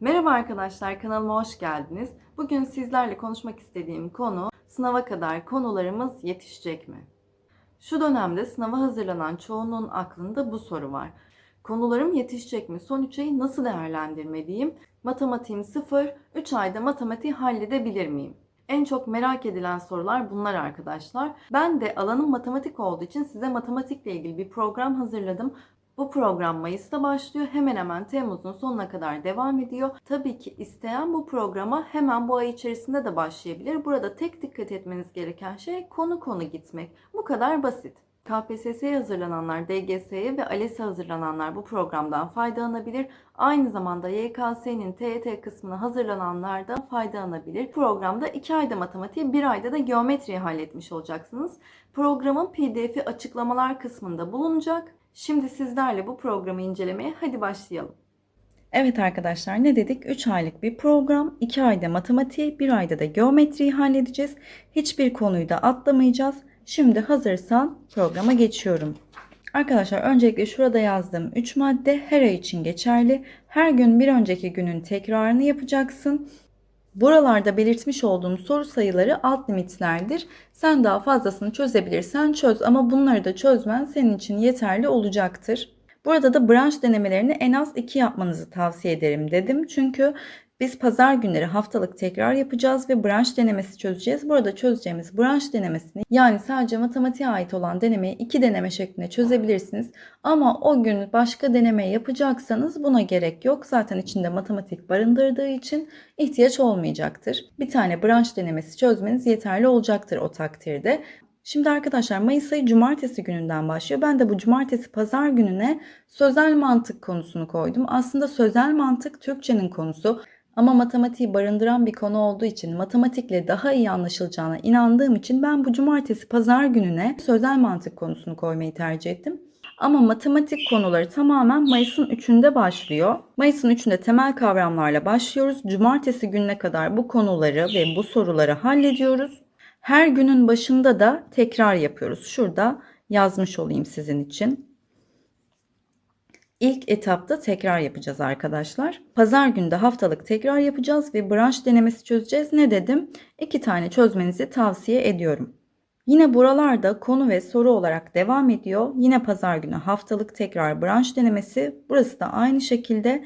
Merhaba arkadaşlar, kanalıma hoş geldiniz. Bugün sizlerle konuşmak istediğim konu sınava kadar konularımız yetişecek mi? Şu dönemde sınava hazırlanan çoğunun aklında bu soru var. Konularım yetişecek mi? Son 3 ayı nasıl değerlendirmeliyim? Matematiğim sıfır, 3 ayda matematiği halledebilir miyim? En çok merak edilen sorular bunlar arkadaşlar. Ben de alanım matematik olduğu için size matematikle ilgili bir program hazırladım. Bu program Mayıs'ta başlıyor. Hemen hemen Temmuz'un sonuna kadar devam ediyor. Tabii ki isteyen bu programa hemen bu ay içerisinde de başlayabilir. Burada tek dikkat etmeniz gereken şey konu konu gitmek. Bu kadar basit. KPSS'ye hazırlananlar, DGS'ye ve ALES'e hazırlananlar bu programdan faydalanabilir. Aynı zamanda YKS'nin TET kısmına hazırlananlar da faydalanabilir. Programda 2 ayda matematiği, 1 ayda da geometriyi halletmiş olacaksınız. Programın PDF'i açıklamalar kısmında bulunacak. Şimdi sizlerle bu programı incelemeye hadi başlayalım. Evet arkadaşlar ne dedik? 3 aylık bir program. 2 ayda matematiği, 1 ayda da geometriyi halledeceğiz. Hiçbir konuyu da atlamayacağız. Şimdi hazırsan programa geçiyorum. Arkadaşlar öncelikle şurada yazdığım 3 madde her ay için geçerli. Her gün bir önceki günün tekrarını yapacaksın. Buralarda belirtmiş olduğum soru sayıları alt limitlerdir. Sen daha fazlasını çözebilirsen çöz ama bunları da çözmen senin için yeterli olacaktır. Burada da branş denemelerini en az 2 yapmanızı tavsiye ederim dedim. Çünkü biz pazar günleri haftalık tekrar yapacağız ve branş denemesi çözeceğiz. Burada çözeceğimiz branş denemesini yani sadece matematiğe ait olan denemeyi iki deneme şeklinde çözebilirsiniz. Ama o gün başka deneme yapacaksanız buna gerek yok. Zaten içinde matematik barındırdığı için ihtiyaç olmayacaktır. Bir tane branş denemesi çözmeniz yeterli olacaktır o takdirde. Şimdi arkadaşlar Mayıs ayı cumartesi gününden başlıyor. Ben de bu cumartesi pazar gününe sözel mantık konusunu koydum. Aslında sözel mantık Türkçenin konusu. Ama matematiği barındıran bir konu olduğu için matematikle daha iyi anlaşılacağına inandığım için ben bu cumartesi pazar gününe sözel mantık konusunu koymayı tercih ettim. Ama matematik konuları tamamen Mayıs'ın 3'ünde başlıyor. Mayıs'ın 3'ünde temel kavramlarla başlıyoruz. Cumartesi gününe kadar bu konuları ve bu soruları hallediyoruz. Her günün başında da tekrar yapıyoruz. Şurada yazmış olayım sizin için. İlk etapta tekrar yapacağız arkadaşlar. Pazar günü de haftalık tekrar yapacağız ve branş denemesi çözeceğiz. Ne dedim? İki tane çözmenizi tavsiye ediyorum. Yine buralarda konu ve soru olarak devam ediyor. Yine pazar günü haftalık tekrar branş denemesi. Burası da aynı şekilde.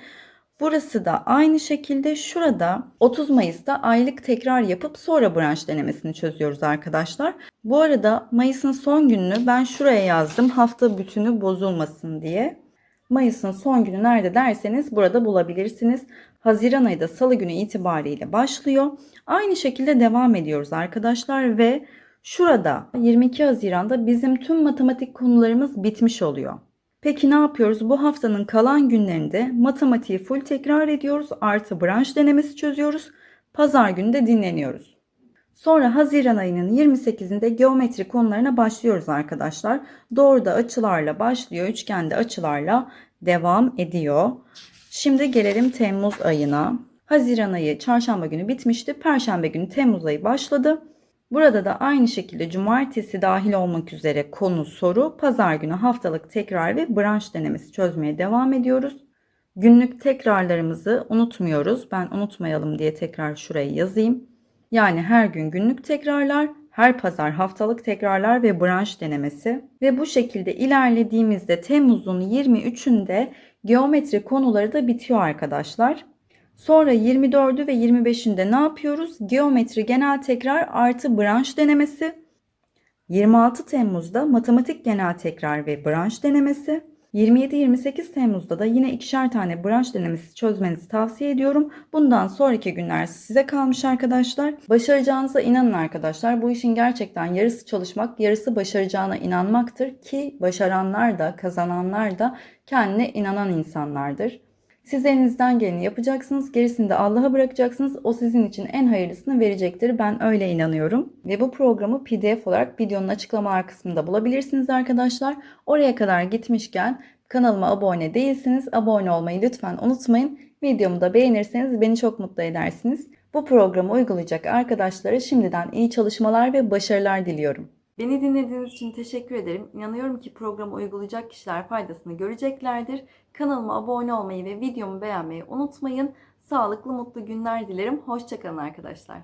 Burası da aynı şekilde şurada 30 Mayıs'ta aylık tekrar yapıp sonra branş denemesini çözüyoruz arkadaşlar. Bu arada Mayıs'ın son gününü ben şuraya yazdım hafta bütünü bozulmasın diye. Mayıs'ın son günü nerede derseniz burada bulabilirsiniz. Haziran ayı da salı günü itibariyle başlıyor. Aynı şekilde devam ediyoruz arkadaşlar ve şurada 22 Haziran'da bizim tüm matematik konularımız bitmiş oluyor. Peki ne yapıyoruz? Bu haftanın kalan günlerinde matematiği full tekrar ediyoruz. Artı branş denemesi çözüyoruz. Pazar günü de dinleniyoruz. Sonra Haziran ayının 28'inde geometri konularına başlıyoruz arkadaşlar. Doğruda açılarla başlıyor, üçgende açılarla devam ediyor. Şimdi gelelim Temmuz ayına. Haziran ayı çarşamba günü bitmişti. Perşembe günü Temmuz ayı başladı. Burada da aynı şekilde cumartesi dahil olmak üzere konu soru, pazar günü haftalık tekrar ve branş denemesi çözmeye devam ediyoruz. Günlük tekrarlarımızı unutmuyoruz. Ben unutmayalım diye tekrar şuraya yazayım. Yani her gün günlük tekrarlar, her pazar haftalık tekrarlar ve branş denemesi. Ve bu şekilde ilerlediğimizde Temmuz'un 23'ünde geometri konuları da bitiyor arkadaşlar. Sonra 24'ü ve 25'inde ne yapıyoruz? Geometri genel tekrar artı branş denemesi. 26 Temmuz'da matematik genel tekrar ve branş denemesi. 27-28 Temmuz'da da yine ikişer tane branş denemesi çözmenizi tavsiye ediyorum. Bundan sonraki günler size kalmış arkadaşlar. Başaracağınıza inanın arkadaşlar. Bu işin gerçekten yarısı çalışmak, yarısı başaracağına inanmaktır ki başaranlar da, kazananlar da kendine inanan insanlardır. Siz elinizden geleni yapacaksınız. Gerisini de Allah'a bırakacaksınız. O sizin için en hayırlısını verecektir. Ben öyle inanıyorum. Ve bu programı PDF olarak videonun açıklamalar kısmında bulabilirsiniz arkadaşlar. Oraya kadar gitmişken kanalıma abone değilsiniz. Abone olmayı lütfen unutmayın. Videomu da beğenirseniz beni çok mutlu edersiniz. Bu programı uygulayacak arkadaşlara şimdiden iyi çalışmalar ve başarılar diliyorum. Beni dinlediğiniz için teşekkür ederim. İnanıyorum ki programı uygulayacak kişiler faydasını göreceklerdir. Kanalıma abone olmayı ve videomu beğenmeyi unutmayın. Sağlıklı, mutlu günler dilerim. Hoşçakalın arkadaşlar.